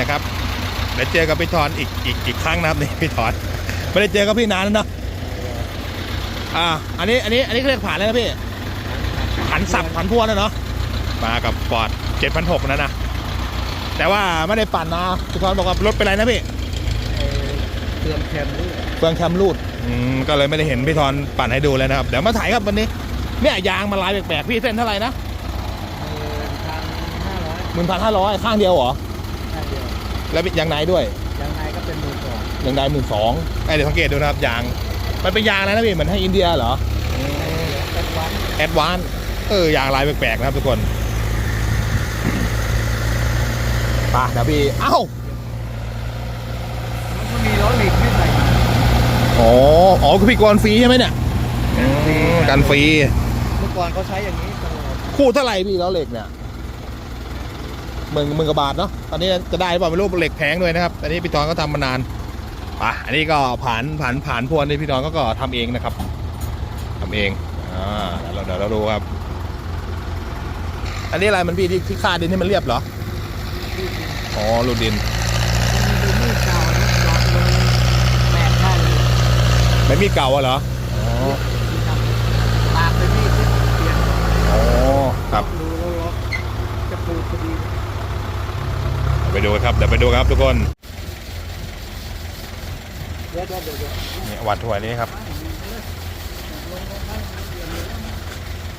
นะครับเดี๋ยวเจอกับพี่ทอนอีกอีกอีกครั้งนะครับนี่พี่ทอนไม่ได้เจอกับพี่นานแล้วเนาะอ่าอันนี้อันนี้อันนี้เขาเรียกผ่านแล้วนะพี่ผันสับผันพวนนะเนาะมากับฟอร์ดเจ็ดพันหกนั่นนะแต่ว่าไม่ได้ปั่นนะพี่ทอนบอกว่ารถเป็นไรนะพี่เตือนแคมด้วยเฟืองแคมรูดอืมก็เลยไม่ได้เห็นพี่ทอนปั่นให้ดูเลยนะครับเดี๋ยวมาถ่ายครับวันนี้เนี่ยยางมาลายแปลกๆพี่เส้นเท่าไหร่นะพันห้าร้อยหมื่นพันห้าร้อยข้างเดียวเหรอแค่เดียว แล้วยางในด้วยยังไงก็เป็นหมื่นสองยางในหมื่นสองไเดี๋ยวสังเกตดูนะครับยาง มันเป็นยางอะไรนะพี่เหมือนให้อินเดียเหรอเป็นวันแอดวานเออยางลายแปลกๆนะครับทุกคนไป่ะเดี๋ยวพี่เอ้ามันก็มีล้อเหล็กไม่ใส่มาอ๋ออ๋อคือพี่กรฟรีใช่ไหมเนี่ยอืมกันฟรีเมื่อก่อนเขาใช้อย่างนี้ตลอดคู่เท่าไหร่พี่แล้วเหล็กเนี่ย หมื่นหมื่นกว่าบาทเนาะตอนนี้จะได้หรือเปล่าไม่รู้เหล็กแพงด้วยนะครับอันนี้พี่ทอนก็ทำมานานป่ะอันนี้ก็ผ่านผ่านผ่านพวนที่พี่ทอนก็ก็ทำเองนะครับทำเองอ่าเดี๋ยวเราเดี๋ยวเราดูครับ อันนี้อะไรมันพี่ที่ที่คาดินให้มันเรียบเหรออ๋อรูดินมันดูมืดเก่านะหลอดลงแปดได้เลยไม่มีเก่าอะเหรออ๋อ ที่ทำตามไปนี่ที่เปลี่ยน อ๋อ ครับ ดูแล้วล็อกจะปูดพอดี ไปดูครับ เดี๋ยวไปดูครับทุกคนเดี๋ยวเดี๋ยวเดี๋ยวเดี๋ยวเนี่ยหวานถั่วนี้ครับ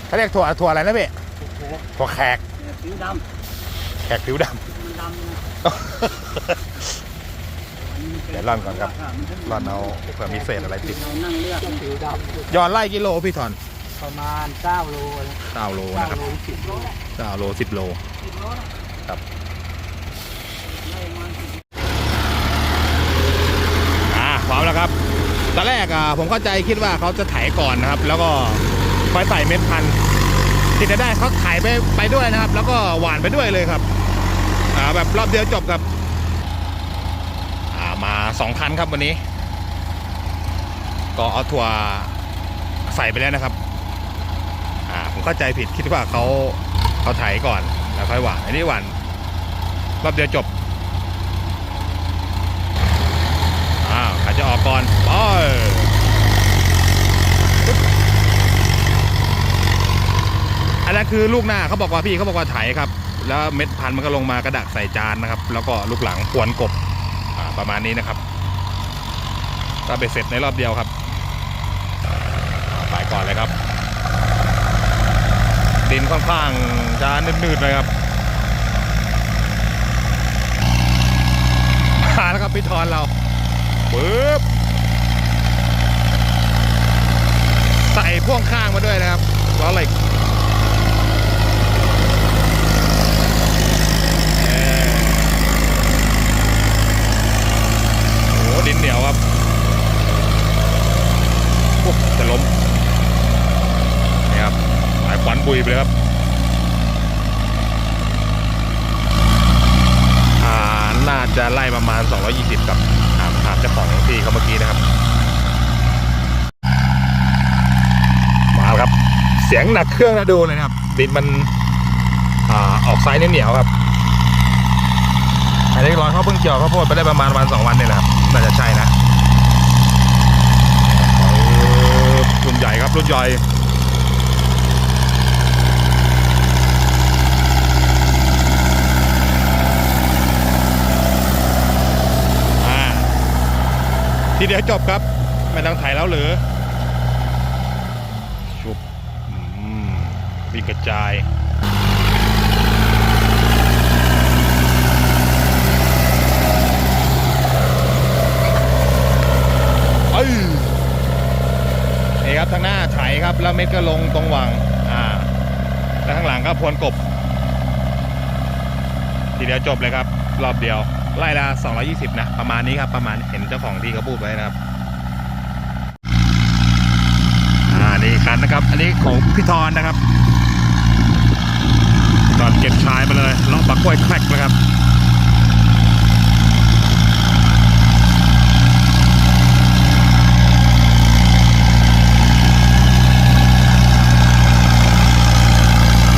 เขาเรียกถั่วถั่วอะไรนะพี่โอ้โหถั่วแขกเนี่ยผิวดแขกผิวดำมันดำนะำเดี๋ยวร่อนก่อนครับร่อนเอาเผื่อมีเศษอะไรติดเรานั่งเลือกผิวดำย้อนไล่กิโลพี่ถอนประมาณเก้าโลนะ9โลเก้านะครับโลสิบโล9โล10โลสิบโลนะครับ ได้ประมาณสิบ อ่าพร้อมแล้วครับตอนแรกอะผมเข้าใจคิดว่าเขาจะไถก่อนนะครับ แล้วก็ค่อยใส่เม็ดพันธุ์ที่จะได้เขาไถไปไปด้วยนะครับ แล้วก็หวานไปด้วยเลยครับอ่าแบบรอบเดียวจบครับอ่ามาสองคันครับวันนี้ ก็เอาถั่วใส่ไปแล้วนะครับอ่าผมเข้าใจผิดคิดว่าเขาเขาไถก่อนแล้วค่อยหวานอันนี้หวานรอบเดียวจบ อ้าวใครจะออกก่อนไปอันนั้นคือลูกหน้าเขาบอกว่าพี่เขาบอกว่าไถครับ แล้วเม็ดพันธุ์มันก็ลงมากระดักใส่จานนะครับ แล้วก็ลูกหลังควนกบประมาณนี้นะครับก็เบ็ดเสร็จในรอบเดียวครับไปก่อนเลยครับ ดินค่อนข้างจะนืดๆเลยครับมาแล้วครับพี่ทอนเรา ปึ๊บใส่พ่วงข้างมาด้วยนะครับล้อเหล็กโอ้ดินเหนียวครับโอ้จะล้มนี่ครับสายควันปุยไปเลยครับอ่าน่าจะไล่ประมาณ 220กับ เจ้าของที่เขาเมื่อกี้นะครับ มาแล้วครับ เสียงหนักเครื่องนะดูเลยนะครับ ดินมันอออกไซส์เหนียวครับอันนี้ร้อนเขาเพิ่งเกี่ยวข้าวโพดไปได้ประมาณวันสองวันนี่แหละครับน่าจะใช่นะรุ่นใหญ่ครับรุ่นใหญ่อ่า ทีเดียวจบครับ ไม่ต้องถ่ายแล้วหรือชุบมีกระจายเอ้ยนี่ครับทางหน้าไถครับ แล้วเม็ดก็ลงตรงหวัง อ่า แล้วข้างหลังก็พวนกบ ทีเดียวจบเลยครับ รอบเดียว ไล่ละ220 นะ ประมาณนี้ครับ ประมาณเห็นเจ้าของที่เขาพูดไว้นะครับ อ่า นี่คันนะครับ อันนี้ของพี่ทอนนะครับ ตอนเก็บชายไปเลยเลาะปักกล้วยแคลกนะครับ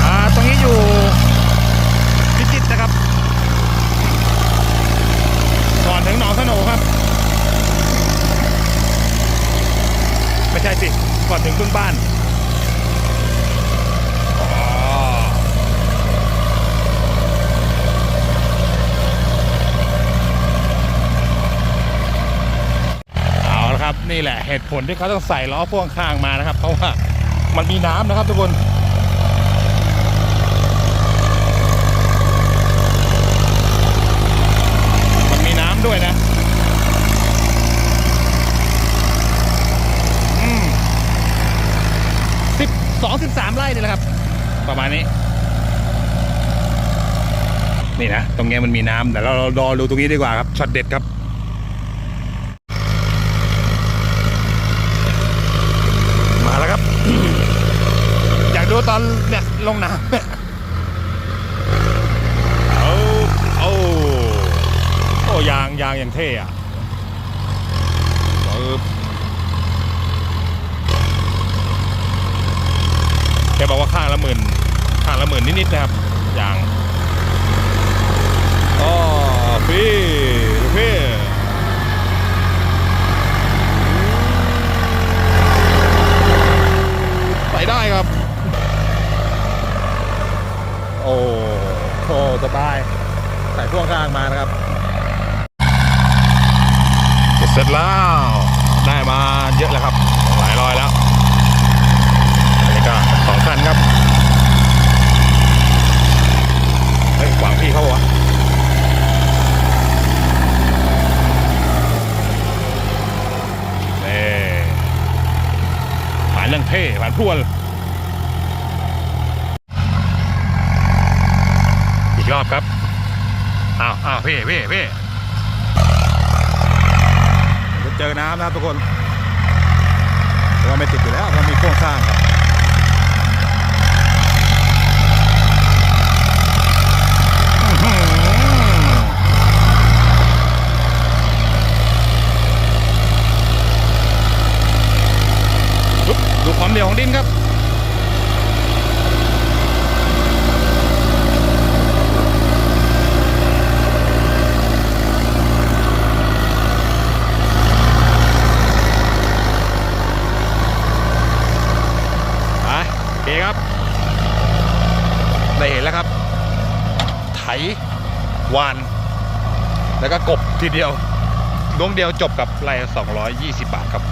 อ่าตรงนี้อยู่พิจิตรนะครับ พึ่งบ้านอ๋อเอาละครับ นี่แหละเหตุผลที่เขาต้องใส่ล้อพ่วงข้างมานะครับ เพราะว่ามันมีน้ำนะครับทุกคนมันมีน้ำด้วยนะอืมสิบสองสิบสามไร่นี่แหละครับ ประมาณนี้ นี่นะ ตรงนี้มันมีน้ำแต่เราเรารอดูตรงนี้ดีกว่าครับช็อตเด็ดครับ มาแล้วครับ อยากดู ตอนเนี่ยลงน้ำเนี่ยเอาเอาโอ้ยางยางอย่างเท่อะแกบอกว่าข้างละหมื่นข้างละหมื่นนิดๆนะครับยางอ๋อพี่ดูพี่ไปได้ครับ โอ้โหสบาย ใส่พ่วงข้างมานะครับ เสร็จแล้ว ได้มาเยอะแล้วครับ หลายร้อยแล้วอันนี้ก็สองคันครับ เฮ้ยหวังพี่เขาวะเนี่ผ่านเรื่องเท่ผ่านพรวน อีก รอบครับอ้าวอ้าวพี่พี่พี่จะเจอน้ำนะทุกคนแต่ว่าไม่ติดอยู่แล้วมันมีโครงสร้างครับอื้อหือปุ๊บดูความเดี่ยวของดินครับ ไปโอ เคครับ ได้เห็นแล้วครับ ไถวาน แล้วก็กบทีเดียวดวงเดียวจบกับไร่220 บาทครับ